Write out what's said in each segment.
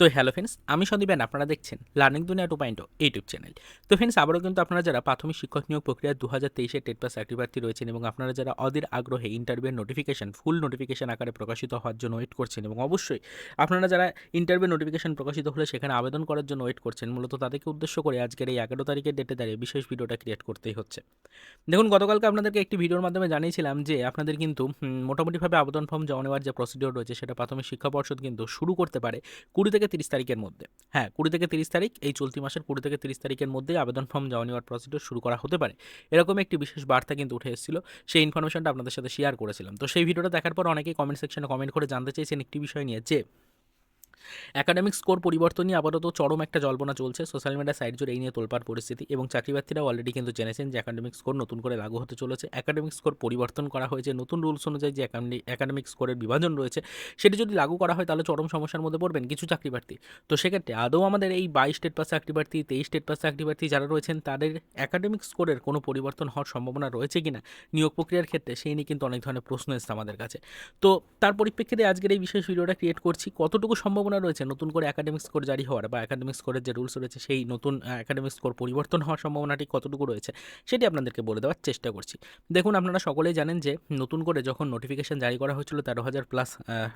তো hello friends, আমি সন্দীপেন আপনারা দেখছেন লার্নিং দুনিয়া টু পয়েন্ট ইউটিউব চ্যানেল। তো ফ্রেন্ডস, আবারও কিন্তু আপনারা যারা প্রাথমিক শিক্ষক নিয়োগ প্রক্রিয়া দু হাজার তেইশে টেট পাস চাকরি রয়েছেন এবং আপনারা যারা অধীর আগ্রহে ইন্টারভিউর নোটিফিকেশন ফুল নোটিফিকেশন আকারে প্রকাশিত হওয়ার জন্য ওয়েট করছেন এবং অবশ্যই আপনারা যারা ইন্টারভিউ নোটিফিকেশন প্রকাশিত হলে সেখানে আবেদন করার জন্য ওয়েট করছেন, মূলত তাদেরকে উদ্দেশ্য করে আজকের এই এগারো তারিখের ডেটে দাঁড়িয়ে বিশেষ ভিডিওটা ক্রিয়েট করতেই হচ্ছে। দেখুন, গতকালকে আপনাদেরকে একটি ভিডিওর মাধ্যমে জানিয়েছিলাম যে আপনাদের কিন্তু মোটামুটিভাবে আবেদন ফর্ম জমা নেওয়ার যে প্রসিডিওর রয়েছে সেটা প্রাথমিক শিক্ষা পর্ষদ কিন্তু শুরু করতে পারে। কুড়ি থেকে তিরিশ তারিখের মধ্যে। হ্যাঁ কুড়ি থেকে তিরিশ তারিখ, এই চলতি মাসের কুড়ি থেকে তিরিশ তারিখের মধ্যে আবেদন ফর্ম জমা নেওয়ার প্রসিডিওর শুরু করা হতে পারে। এরকম একটি বিশেষ বার্তা কিন্তু উঠে এসেছিল। সেই ইনফরমেশনটা আপনাদের সাথে শেয়ার করেছিলাম। তো সেই ভিডিওটা দেখার পর অনেকেই কমেন্ট সেকশনে কমেন্ট করে জানতে চেয়েছেন একটি বিষয় নিয়ে যে একাডেমিক স্কোর পরিবর্তন নিয়ে আপাতত চরম একটা জল্পনা চলছে। সোশ্যাল মিডিয়া সাইট জুড়ে এই নিয়ে তোলপার পরিস্থিতি এবং চাকরিপ্রার্থীরা অলরেডি কিন্তু জেনেছেন যে একাডেমিক স্কোর নতুন করে লাগু হতে চলেছে। একাডেমিক স্কোর পরিবর্তন করা হয়েছে। নতুন রুলস অনুযায়ী যে একাডেমিক স্কোরের বিভাজন রয়েছে, সেটি যদি লাগু করা হয় তাহলে চরম সমস্যার মধ্যে পড়বেন কিছু চাকরিপ্রার্থী। তো সেক্ষেত্রে আদৌ আমাদের এই বাইশ স্টেট পাস চাকরিপ্রার্থী, তেইশ স্টেট পাস চাকরিপ্রার্থী যারা রয়েছেন, তাদের একাডেমিক স্কোরের কোনো পরিবর্তন হওয়ার সম্ভাবনা রয়েছে কিনা? নিয়োগ প্রক্রিয়ার ক্ষেত্রে সেই নিয়ে কিন্তু অনেক ধরনের প্রশ্ন এসছে আমাদের কাছে। তো তার পরিপ্রেক্ষিতে আজকের এই বিশেষ ভিডিওটা ক্রিয়েট করছি। কতটুকু সম্ভাবনা রয়েছে নতুন করে একাডেমিক স্কোর জারি হওয়ার বা একাডেমিক স্কোরের যে রুলস রয়েছে সেই নতুন একাডেমিক স্কোর পরিবর্তন হওয়ার সম্ভাবনাটি কতটুকু রয়েছে সেটি আপনাদেরকে বলে দেওয়ার চেষ্টা করছি। দেখুন, আপনারা সকলেই জানেন যে নতুন করে যখন নোটিফিকেশন জারি করা হয়েছিল তেরো হাজার প্লাস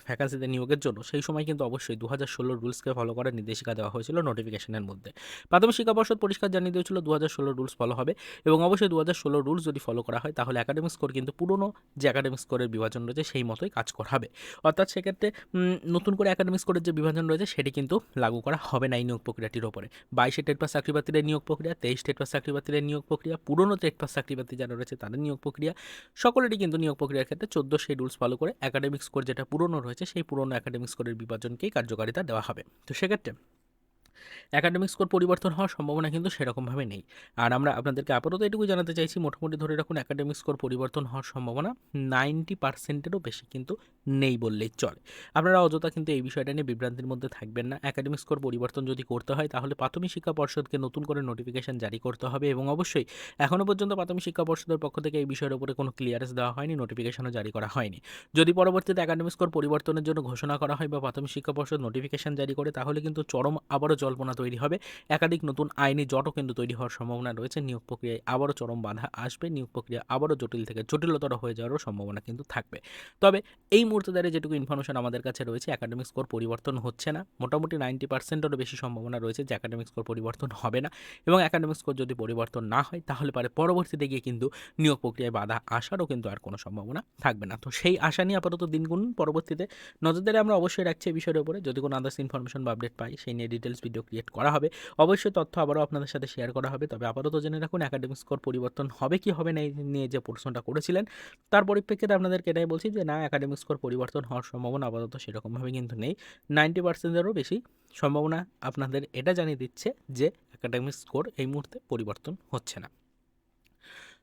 ভ্যাকান্সিতে নিয়োগের জন্য সেই সময় কিন্তু অবশ্যই দু হাজার ষোলোর রুলসকে ফলো করার নির্দেশিকা দেওয়া হয়েছিল নোটিফিকেশনের মধ্যে। প্রাথমিক শিক্ষা পর্ষদ পরিষ্কার জানিয়ে দিয়েছিল দু হাজার ষোলোর রুলস ফলো হবে এবং অবশ্যই দু হাজার ষোলোর রুলস যদি ফলো করা হয় তাহলে একাডেমিক স্কোর কিন্তু পুরনো যে একাডেমিক স্কোরের বিভাজন রয়েছে সেই মতোই কাজ করাবে। অর্থাৎ সেক্ষেত্রে নতুন করে একাডেমিক স্কোরের যে বিভাজন রয়েছে, সেটি কিন্তু লাগু করা হবে না এই নিয়োগ প্রক্রিয়াটির ওপরে। বাইশে টেট পাস চাকরিপ্রার্থীদের নিয়োগ প্রক্রিয়া, তেইশ টেট পাস চাকরিপ্রার্থীদের নিয়োগ প্রক্রিয়া, পুরনো টেট পাস চাকরিপ্রার্থী যারা রয়েছে তাদের নিয়োগ প্রক্রিয়া, সকলেরই কিন্তু নিয়োগ প্রক্রিয়ার ক্ষেত্রে চোদ্দ রুলস ফলো করে একাডেমিক স্কোর যেটা পুরনো রয়েছে, সেই পুরনো একাডেমিক স্কোরের বিভাজনকেই কার্যকারিতা দেওয়া হবে। তো সেক্ষেত্রে একাডেমিক স্কোর পরিবর্তন হওয়ার সম্ভাবনা কিন্তু সেরকমভাবে নেই। আর আমরা আপনাদেরকে আপাতত এটুকু জানাতে চাইছি, মোটামুটি ধরে রাখুন একাডেমিক স্কোর পরিবর্তন হওয়ার সম্ভাবনা নাইনটি পার্সেন্টেরও বেশি কিন্তু নেই বললেই চলে। আপনারা অযথা কিন্তু এই বিষয়টা নিয়ে বিভ্রান্তির মধ্যে থাকবেন না। একাডেমিক স্কোর পরিবর্তন যদি করতে হয়, তাহলে প্রাথমিক শিক্ষা পর্ষদকে নতুন করে নোটিফিকেশন জারি করতে হবে এবং অবশ্যই এখনও পর্যন্ত প্রাথমিক শিক্ষা পর্ষদের পক্ষ থেকে এই বিষয়ের উপরে কোনো ক্লিয়ারেন্স দেওয়া হয়নি নোটিফিকেশনও জারি করা হয়নি। যদি পরবর্তীতে একাডেমিক স্কোর পরিবর্তনের জন্য ঘোষণা করা হয় বা প্রাথমিক শিক্ষা পর্ষদ নোটিফিকেশন জারি করে, তাহলে কিন্তু চরম আবারও জল্পনা তৈরি হবে। একাধিক নতুন আইনি জটও কিন্তু তৈরি হওয়ার সম্ভাবনা রয়েছে। নিয়োগ প্রক্রিয়ায় আবারও চরম বাধা আসবে। নিয়োগ প্রক্রিয়া আবারও জটিল থেকে জটিলতর হয়ে যাওয়ারও সম্ভাবনা কিন্তু থাকবে। তবে এই মুহূর্তে দাঁড়িয়ে যেটুকু ইনফরমেশন আমাদের কাছে রয়েছে একাডেমিক স্কোর পরিবর্তন হচ্ছে না। মোটামুটি নাইনটি পার্সেন্টেরও বেশি সম্ভাবনা রয়েছে যে একাডেমিক স্কোর পরিবর্তন হবে না এবং একাডেমিক স্কোর যদি পরিবর্তন না হয়, তাহলে পারে পরবর্তীতে গিয়ে কিন্তু নিয়োগ প্রক্রিয়ায় বাধা আসারও কিন্তু আর কোনো সম্ভাবনা থাকবে না। তো সেই আশা নিয়ে আপাতত দিন গুনুন। পরবর্তীতে নজরদারি আমরা অবশ্যই রাখছি এই বিষয়ের উপরে। যদি কোনো আদার্স ইনফরমেশন বা আপডেট পাই, সেই নিয়ে ডিটেলস ভিডিও ক্রিয়েট করা হবে। অবশ্যই তথ্য আবারও আপনাদের সাথে শেয়ার করা হবে। তবে আপাতত জেনে রাখুন একাডেমিক স্কোর পরিবর্তন হবে কি হবে না এই নিয়ে যে প্রশ্নটা করেছিলেন, তার পরিপ্রেক্ষিতে আপনাদেরকে এটাই বলছি যে না একাডেমিক স্কোর পরিবর্তন হওয়ার সম্ভাবনা আপাতত সেরকমভাবে কিন্তু নেই। নাইনটি পার্সেন্টেরও বেশি সম্ভাবনা আপনাদের এটা জানিয়ে দিচ্ছে যে একাডেমিক স্কোর এই মুহূর্তে পরিবর্তন হচ্ছে না।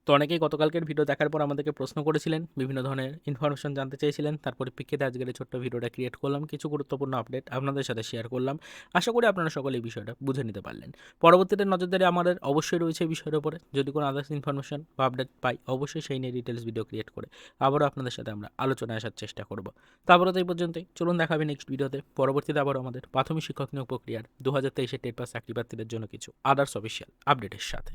তো অনেকেই গতকালকের ভিডিও দেখার পর আমাদেরকে প্রশ্ন করেছিলেন, বিভিন্ন ধরনের ইনফরমেশন জানতে চেয়েছিলেন। তার পরিপ্রেক্ষিতে আজকের ছোট্ট ভিডিওটা ক্রিয়েট করলাম। কিছু গুরুত্বপূর্ণ আপডেট আপনাদের সাথে শেয়ার করলাম। আশা করি আপনারা সকলে এই বিষয়টা বুঝে নিতে পারলেন। পরবর্তীতে নজরদারি আমাদের অবশ্যই রয়েছে এই বিষয়ের উপরে। যদি কোনো আদার্স ইনফরমেশন বা আপডেট পাই, অবশ্যই সেই নিয়ে ডিটেলস ভিডিও ক্রিয়েট করে আবারও আপনাদের সাথে আমরা আলোচনায় আসার চেষ্টা করব। তারপরে তো এই পর্যন্তই। চলুন দেখাবে নেক্সট ভিডিওতে পরবর্তীতে আবারও আমাদের প্রাথমিক শিক্ষক নিয়োগ প্রক্রিয়ার দু হাজার তেইশের টেট পাস চাকরি প্রার্থীদের জন্য কিছু আদার্স অফিসিয়াল আপডেটের সাথে।